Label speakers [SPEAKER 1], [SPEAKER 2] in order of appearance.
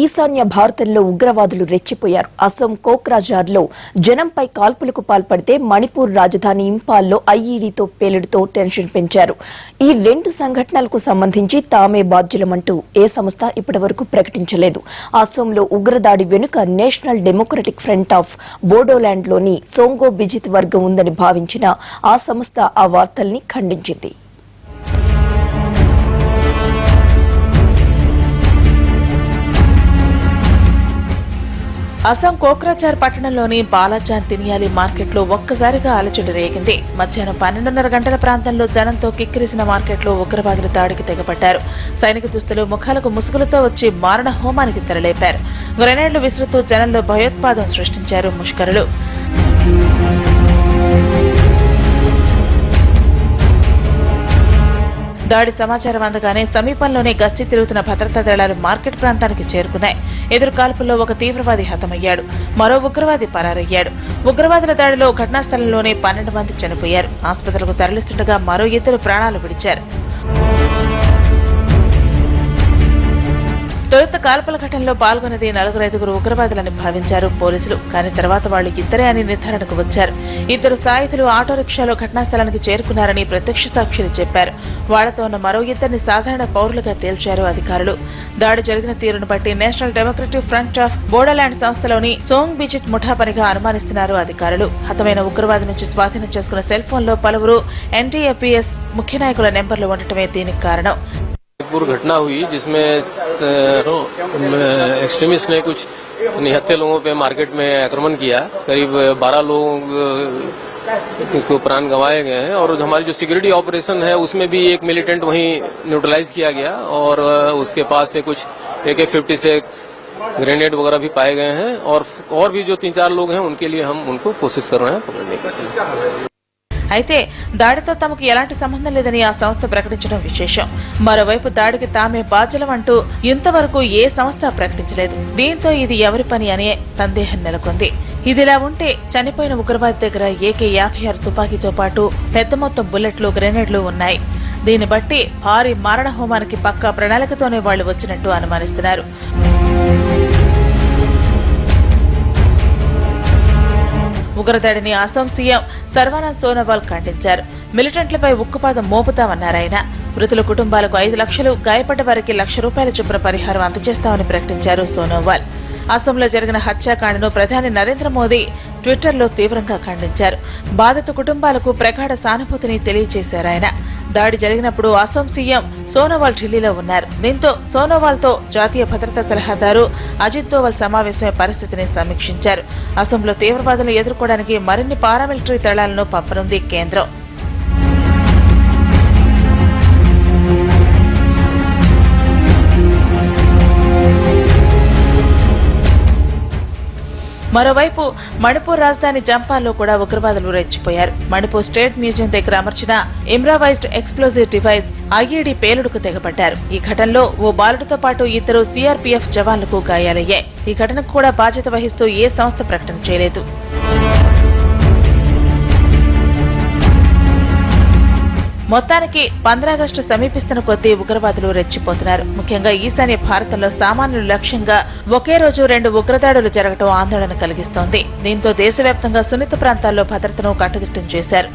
[SPEAKER 1] ఈశాన్య భారతంలో ఉగ్రవాదులు రెచ్చిపోయారు. అసోం కోక్రాజార్లో జనంపై కాల్పులకు పాల్పడితే మణిపూర్ రాజధాని ఇంపాల్లో ఐఈడీతో పేలుడుతో టెన్షన్ పెంచారు. ఈ రెండు సంఘటనలకు సంబంధించి తామే బాధ్యులమంటూ ఏ సంస్థ ఇప్పటివరకు ప్రకటించలేదు. అసోంలో ఉగ్రదాడి వెనుక నేషనల్ డెమోక్రటిక్ ఫ్రంట్ ఆఫ్ బోడోలాండ్లోని సోంగో బిజిత్ వర్గం ఉందని భావించిన ఆ సంస్థ ఆ వార్తల్ని ఖండించింది.
[SPEAKER 2] అస్సాం కోక్రాచార్ పట్టణంలోని బాలాజాన్ తినియాలి మార్కెట్లో ఒక్కసారిగా అలచడి రేగింది. మధ్యాహ్నం పన్నెండున్నర గంటల ప్రాంతంలో జనంతో కిక్కిరిసిన మార్కెట్లో ఉగ్రవాదులు దాడికి తెగపడ్డారు. సైనిక దుస్తులు ముఖాలకు ముసుగులతో వచ్చి మారణ హోమానికి తెరలేపారు. గ్రెనేడ్లు విసురుతూ జనంలో భయోత్పాదం సృష్టించారు ముష్కరులు. దాడి సమాచారం అందగానే సమీపంలోనే గస్తీ తిరుగుతున్న భద్రతా దళాలు మార్కెట్ ప్రాంతానికి చేరుకున్నాయి. ఎదురు కాల్పుల్లో ఒక తీవ్రవాది హతమయ్యాడు. మరో ఉగ్రవాది పరారయ్యాడు. ఉగ్రవాదుల దాడిలో ఘటనా స్థలంలోనే పన్నెండు మంది చనిపోయారు. ఆసుపత్రులకు తరలిస్తుండగా మరో ఇద్దరు ప్రాణాలు విడిచారు. తొలుత కాల్పుల ఘటనలో పాల్గొన్నది నలుగురు ఐదుగురు ఉగ్రవాదులని భావించారు పోలీసులు. కానీ తర్వాత వాళ్ళు ఇద్దరే అని నిర్ధారణకు వచ్చారు. ఇద్దరు సాయుధులు ఆటో రిక్షాలో ఘటనా స్థలానికి చేరుకున్నారని ప్రత్యక్ష సాక్షులు చెప్పారు. వాళ్ళతో ఉన్న మరో ఇద్దరిని సాధారణ పౌరులుగా తేల్చారు అధికారులు. దాడి జరిగిన తీరును బట్టి national democratic front of Bodoland సంస్థలోని సోంగ్ బిజిత్ ముఠా పనిగా అనుమానిస్తున్నారు అధికారులు. హతమైన ఉగ్రవాది నుంచి స్వాధీనం చేసుకున్న సెల్ ఫోన్లో పలువురు ఎన్టీఏపీఎస్ ముఖ్య నాయకుల నెంబర్లు ఉండటమే దీనికి కారణం.
[SPEAKER 3] एक पूर्व घटना हुई, जिसमें एक्सट्रीमिस्ट ने कुछ निहत्थे लोगों पे मार्केट में आक्रमण किया। करीब 12 लोग को प्राण गंवाए गए हैं और हमारी जो सिक्योरिटी ऑपरेशन है, उसमें भी एक मिलिटेंट वहीं न्यूट्रलाइज किया गया और उसके पास से कुछ ए के फिफ्टी सिक्स ग्रेनेड वगैरह भी पाए गए हैं और और भी जो तीन चार लोग हैं, उनके लिए हम उनको कोशिश कर रहे हैं पकड़ने की।
[SPEAKER 2] అయితే దాడితో తమకు ఎలాంటి సంబంధం లేదని ఆ సంస్థ ప్రకటించడం విశేషం. మరోవైపు దాడికి తామే బాధ్యులం అంటూ ఇంతవరకు ఏ సంస్థ ప్రకటించలేదు. దీంతో ఇది ఎవరి పని అనే సందేహం నెలకొంది. ఇదిలా ఉంటే చనిపోయిన ఉగ్రవాది దగ్గర ఏకే యాభై ఆరు తుపాకీతో పాటు పెద్ద మొత్తం బుల్లెట్లు గ్రెనేడ్లు ఉన్నాయి. దీన్ని బట్టి భారీ మారణ హోమానికి పక్కా ప్రణాళికతోనే వాళ్ళు వచ్చినట్టు అనుమానిస్తున్నారు. ఉగ్రదాడిని అసోం సీఎం సర్వానంద్ సోనోవాల్ ఖండించారు. మిలిటెంట్లపై ఉక్కుపాదం మోపుతామన్నారాయన మృతుల కుటుంబాలకు ఐదు లక్షలు గాయపడ్డ వారికి లక్ష రూపాయల చొప్పున పరిహారం అందజేస్తామని ప్రకటించారు సోనోవాల్. అసోంలో జరిగిన హత్యాకాండను ప్రధాని నరేంద్ర మోదీ ట్విట్టర్లో తీవ్రంగా ఖండించారు. బాధిత కుటుంబాలకు ప్రగాఢ సానుభూతిని తెలియజేశారు ఆయన. దాడి జరిగినప్పుడు అసోం సీఎం సోనోవాల్ ఢిల్లీలో ఉన్నారు. దీంతో సోనోవాల్తో జాతీయ భద్రతా సలహాదారు అజిత్ దోవల్ సమావేశమై పరిస్థితిని సమీక్షించారు. అసోంలో తీవ్రవాదులను ఎదుర్కోవడానికి మరిన్ని పారామిలిటరీ దళాలను పంపనుంది కేంద్రం. మరోవైపు మణిపూర్ రాజధాని జంపాల్లో కూడా ఉగ్రవాదులు రెచ్చిపోయారు. మణిపూర్ స్టేట్ మ్యూజియం దగ్గర అమర్చిన ఇమ్రావైజ్డ్ ఎక్స్ప్లోజివ్ డివైస్ ఐఈడి పేలుడుకు తెగబడ్డారు. ఈ ఘటనలో ఓ బాలుడితో పాటు ఇద్దరు సీఆర్పీఎఫ్ జవాన్లకు గాయాలయ్యాయి. ఈ ఘటనకు కూడా బాధ్యత వహిస్తూ ఏ సంస్థ ప్రకటన చేయలేదు. మొత్తానికి పంద్రాగస్టు సమీపిస్తున్న కొద్దీ ఉగ్రవాదులు రెచ్చిపోతున్నారు. ముఖ్యంగా ఈశాన్య భారతంలో సామాన్యులు లక్ష్యంగా ఒకే రోజు రెండు ఉగ్రదాడులు జరగడం ఆందోళన కలిగిస్తోంది. దీంతో దేశవ్యాప్తంగా సున్నిత ప్రాంతాల్లో భద్రతను కట్టుదిట్టం చేశారు.